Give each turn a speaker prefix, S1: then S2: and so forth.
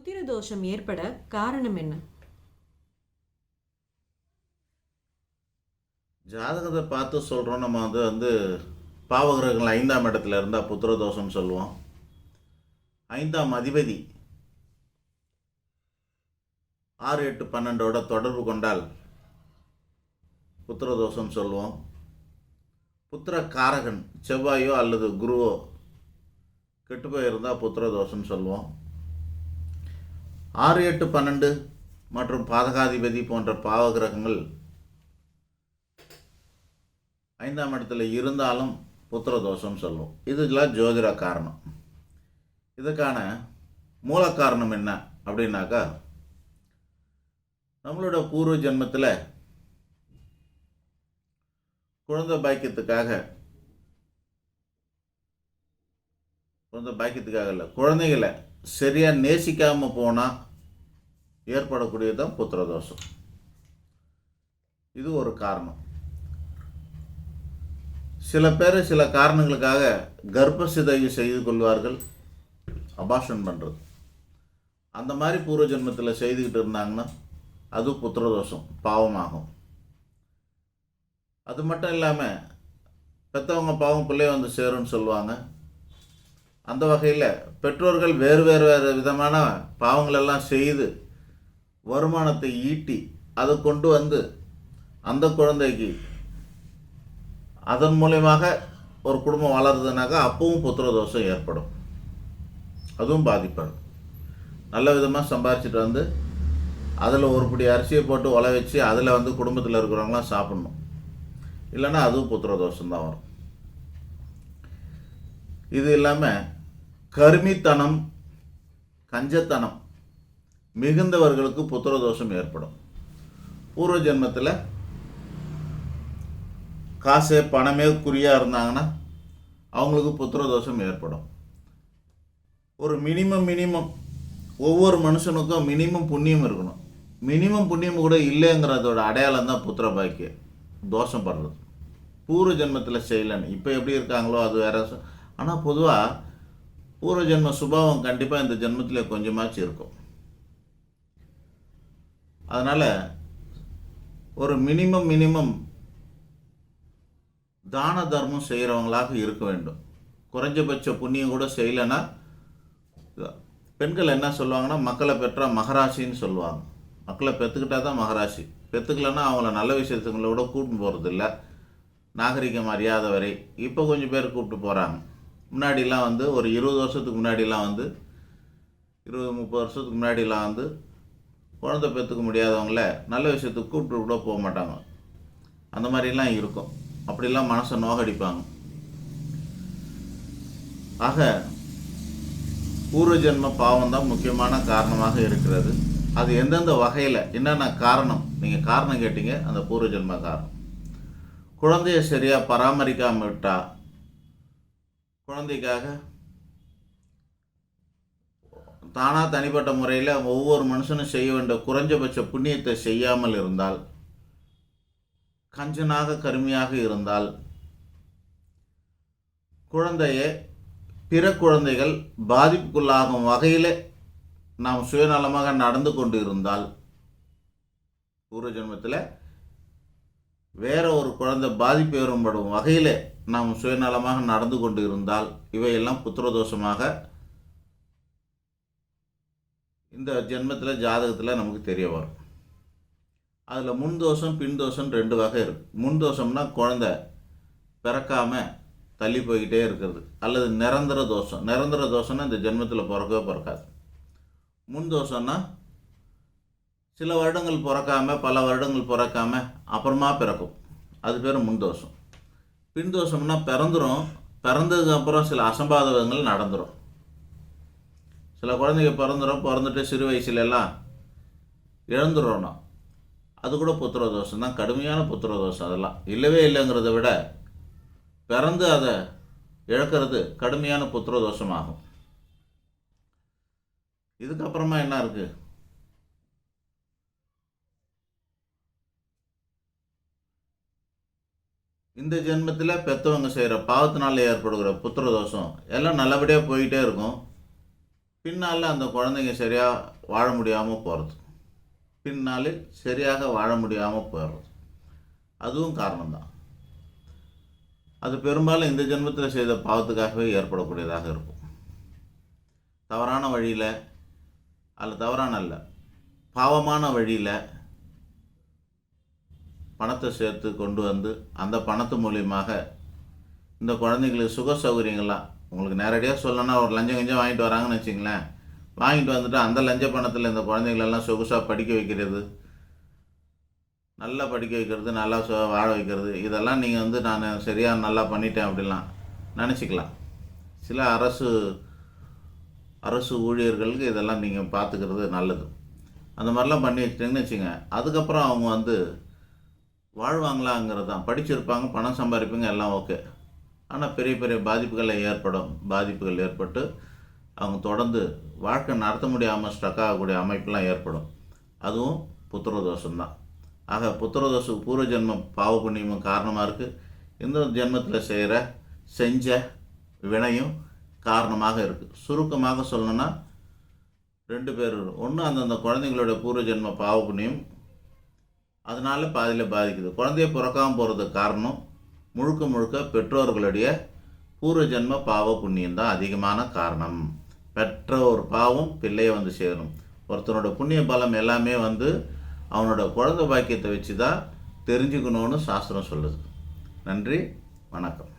S1: புத்திர தோஷம் ஏற்பட காரணம் என்ன?
S2: ஜாதகத்தை பார்த்து சொல்கிறோம் நம்ம வந்து வந்து பாவகிரகங்கள் ஐந்தாம் இடத்துல இருந்தால் புத்திர தோஷம் சொல்லுவோம். ஐந்தாம் அதிபதி ஆறு எட்டு பன்னெண்டோட தொடர்பு கொண்டால் புத்திர தோஷம் சொல்லுவோம். புத்திர காரகன் செவ்வாயோ அல்லது குருவோ கெட்டு போயிருந்தால் புத்திர தோஷம் சொல்லுவோம். ஆறு எட்டு பன்னெண்டு மற்றும் பாதகாதிபதி போன்ற பாவகிரகங்கள் ஐந்தாம் இடத்துல இருந்தாலும் புத்திர தோஷம் சொல்லுவோம் இதுலாம் ஜோதிட காரணம். இதுக்கான மூல காரணம் என்ன அப்படின்னாக்கா நம்மளோட பூர்வ ஜென்மத்தில் குழந்தை பாக்கியத்துக்காக குழந்தை பாக்கியத்துக்காக இல்லை குழந்தைகளை சரியாக நேசிக்காமல் போனால் ஏற்படக்கூடியது தான் புத்திரதோஷம். இது ஒரு காரணம். சில பேர் சில காரணங்களுக்காக கர்ப்ப சிதைவு செய்து கொள்வார்கள் அபாஷன் பண்ணுறது அந்த மாதிரி பூர்வ ஜென்மத்தில் செய்துக்கிட்டு இருந்தாங்கன்னா அது புத்திரதோஷம் பாவமாகும். அது மட்டும் இல்லாமல் பெற்றவங்க பாவம் பிள்ளைய வந்து சேரும்னு சொல்லுவாங்க. அந்த வகையில் பெற்றோர்கள் வேறு வேறு வேறு விதமான பாவங்களெல்லாம் செய்து வருமானத்தை ஈட்டி அதை கொண்டு வந்து அந்த குழந்தைக்கு அதன் மூலயமாக ஒரு குடும்பம் வளருதுனாக்கா அப்பவும் புத்திர தோஷம் ஏற்படும். அதுவும் பாதிப்படும் நல்ல விதமாக சம்பாரிச்சிட்டு வந்து அதில் ஒரு பிடி அரிசியை போட்டு உல வச்சு அதில் வந்து குடும்பத்தில் இருக்கிறவங்களாம் சாப்பிட்ணும். இல்லைன்னா அதுவும் புத்திர தோஷம் தான் வரும். இது இல்லாமல் கருமித்தனம் கஞ்சத்தனம் மிகுந்தவர்களுக்கு புத்திர தோஷம் ஏற்படும். பூர்வ ஜென்மத்தில் காசு பணமே குறியாக இருந்தாங்கன்னா அவங்களுக்கு புத்திர தோஷம் ஏற்படும். ஒரு மினிமம் மினிமம் ஒவ்வொரு மனுஷனுக்கும் மினிமம் புண்ணியம் இருக்கணும். மினிமம் புண்ணியம் கூட இல்லைங்கிறதோட அடையாளம் தான் புத்திர பாக்கியம் தோஷம் படுறது. பூர்வ ஜென்மத்தில் செய்யலன்னு. இப்போ எப்படி இருக்காங்களோ அது வேற ஆனால் பொதுவாக பூர்வ ஜென்ம சுபாவம் கண்டிப்பாக இந்த ஜென்மத்தில் கொஞ்சமாச்சும் இருக்கும். அதனால் ஒரு மினிமம் மினிமம் தான தர்மம் செய்கிறவங்களாக இருக்க வேண்டும். குறைஞ்சபட்ச புண்ணியம் கூட செய்யலைன்னா பெண்கள் என்ன சொல்லுவாங்கன்னா மக்களை பெற்றால் மகராசின்னு சொல்லுவாங்க. மக்களை பெற்றுக்கிட்டா தான் மகராசி. பெற்றுக்கலன்னா அவங்கள நல்ல விஷயத்துங்களை கூட போகிறதில்ல நாகரிக மரியாதை வரை இப்போ கொஞ்சம் பேர் கூப்பிட்டு போகிறாங்க முன்னாடிலாம் வந்து ஒரு இருபது வருஷத்துக்கு முன்னாடிலாம் வந்து இருபது முப்பது வருஷத்துக்கு முன்னாடிலாம் வந்து குழந்தை பெற்றுக்க முடியாதவங்கள நல்ல விஷயத்துக்கு கூப்பிட்டு கூட போக மாட்டாங்க. அந்த மாதிரிலாம் இருக்கும். அப்படிலாம் மனசை நோகடிப்பாங்க. ஆக பூர்வஜன்ம பாவம் தான் முக்கியமான காரணமாக இருக்கிறது. அது எந்தெந்த வகையில் என்னென்ன காரணம்? நீங்கள் காரணம் கேட்டீங்க அந்த பூர்வஜென்ம காரணம். குழந்தைய சரியாக பராமரிக்காமல் விட்டால் குழந்தைக்காக தானாக தனிப்பட்ட முறையில் ஒவ்வொரு மனுஷனும் செய்ய வேண்டிய குறைஞ்சபட்ச புண்ணியத்தை செய்யாமல் இருந்தால் கஞ்சனாக கருமையாக இருந்தால் குழந்தையை பிற குழந்தைகள் பாதிப்புக்குள்ளாகும் வகையில் நாம் சுயநலமாக நடந்து கொண்டு இருந்தால் பூர்வ ஜென்மத்தில் வேற ஒரு குழந்தை பாதிப்பு ஏற்படும் வகையில் நாம் சுயநலமாக நடந்து கொண்டு இருந்தால் இவையெல்லாம் புத்திரதோஷமாக இந்த ஜென்மத்தில் ஜாதகத்தில் நமக்கு தெரிய வரும். அதில் முன் தோஷம் பின் தோஷம் ரெண்டு வகை இருக்குது முன் தோஷம்னா குழந்தை பிறக்காமல் தள்ளி போய்கிட்டே இருக்கிறது. அல்லது நிரந்தர தோஷம். நிரந்தர தோஷம்னா இந்த ஜென்மத்தில் பிறக்கவே பிறக்காது. முன் தோஷம்னா சில வருடங்கள் பிறக்காம பல வருடங்கள் பிறக்காம அப்புறமா பிறக்கும். அது பேர் முன்தோஷம் பின்தோஷம்னா பின் தோஷம்னா பிறந்ததுக்கு அப்புறம் சில அசம்பாதகங்கள் நடந்துடும் சில குழந்தைங்க பிறந்துடும் பிறந்துட்டு சிறு வயசுல எல்லாம் அது கூட புத்திர தோஷம் தான். கடுமையான புத்திர தோஷம் அதெல்லாம். இல்லவே இல்லைங்கிறத விட பிறந்து அதை இழக்கிறது கடுமையான புத்திர தோஷமாகும். இதுக்கப்புறமா என்ன இருக்குது இந்த ஜென்மத்தில் பெற்றவங்க செய்கிற பாவத்தினால ஏற்படுகிற புத்திர தோஷம் எல்லாம் நல்லபடியாக போயிட்டே இருக்கும். பின்னால் அந்த குழந்தைங்க சரியாக வாழ முடியாமல் போகிறது பின்னால் சரியாக வாழ முடியாமல் போயிடுறது. அதுவும் காரணம்தான். அது பெரும்பாலும் இந்த ஜென்மத்தில் செய்த பாவத்துக்காகவே ஏற்படக்கூடியதாக இருக்கும். தவறான வழியில் அல்ல தவறான அல்ல பாவமான வழியில் பணத்தை சேர்த்து கொண்டு வந்து அந்த பணத்து மூலியமாக இந்த குழந்தைங்களுக்கு சுக சௌகரியங்கள்லாம் உங்களுக்கு நேரடியாக சொல்லணும்னா ஒரு லஞ்சம் கஞ்சம் வாங்கிட்டு வராங்கன்னு வச்சிங்களேன் வாங்கிட்டு வந்துட்டு அந்த லஞ்ச பணத்தில் இந்த குழந்தைங்களெல்லாம் சொகுசாக படிக்க வைக்கிறது நல்லா படிக்க வைக்கிறது நல்லா சொ வாழ வைக்கிறது இதெல்லாம் நீங்கள் வந்து நான் சரியாக நல்லா பண்ணிட்டேன் அப்படிலாம் நினச்சிக்கலாம். சில அரசு அரசு ஊழியர்களுக்கு இதெல்லாம் நீங்கள் பார்த்துக்கிறது நல்லது. அந்த மாதிரிலாம் பண்ணி வச்சிட்டிங்கன்னு வச்சுங்க அதுக்கப்புறம் அவங்க வந்து வாழ்வாங்களாங்கிறது தான் படிச்சிருப்பாங்க பணம் சம்பாதிப்பாங்க எல்லாம் ஓகே. ஆனால் பெரிய பெரிய பாதிப்புகள் ஏற்படும். பாதிப்புகள் ஏற்பட்டு அவங்க தொடர்ந்து வாழ்க்கை நடத்த முடியாமல் ஸ்ட்ரக் ஆகக்கூடிய அமைப்பெலாம் ஏற்படும். அதுவும் புத்திரதோஷம்தான். ஆக புத்திரதோஷ பூர்வ ஜென்மம் பாவ புண்ணியமும் காரணமாக இருக்குது இந்த ஜென்மத்தில் செய்கிற செஞ்ச வினையும் காரணமாக இருக்குது சுருக்கமாக சொல்லணும்னா ரெண்டு பேர் ஒன்று அந்தந்த குழந்தைங்களோட பூர்வ ஜென்ம பாவ புண்ணியம் அதனால பாதியில் பாதிக்குது. குழந்தைய பிறக்காமல் போகிறதுக்கு காரணம் முழுக்க முழுக்க பெற்றோர்களுடைய பூர்வ ஜென்ம பாவ புண்ணியம் தான் அதிகமான காரணம். பெற்ற ஒரு பாவம் பிள்ளையை வந்து சேரும் ஒருத்தனோட புண்ணிய பலம் எல்லாமே வந்து அவனோட குழந்தை பாக்கியத்தை வச்சு தான் தெரிஞ்சுக்கணும்னு சாஸ்திரம் சொல்லுது. நன்றி வணக்கம்.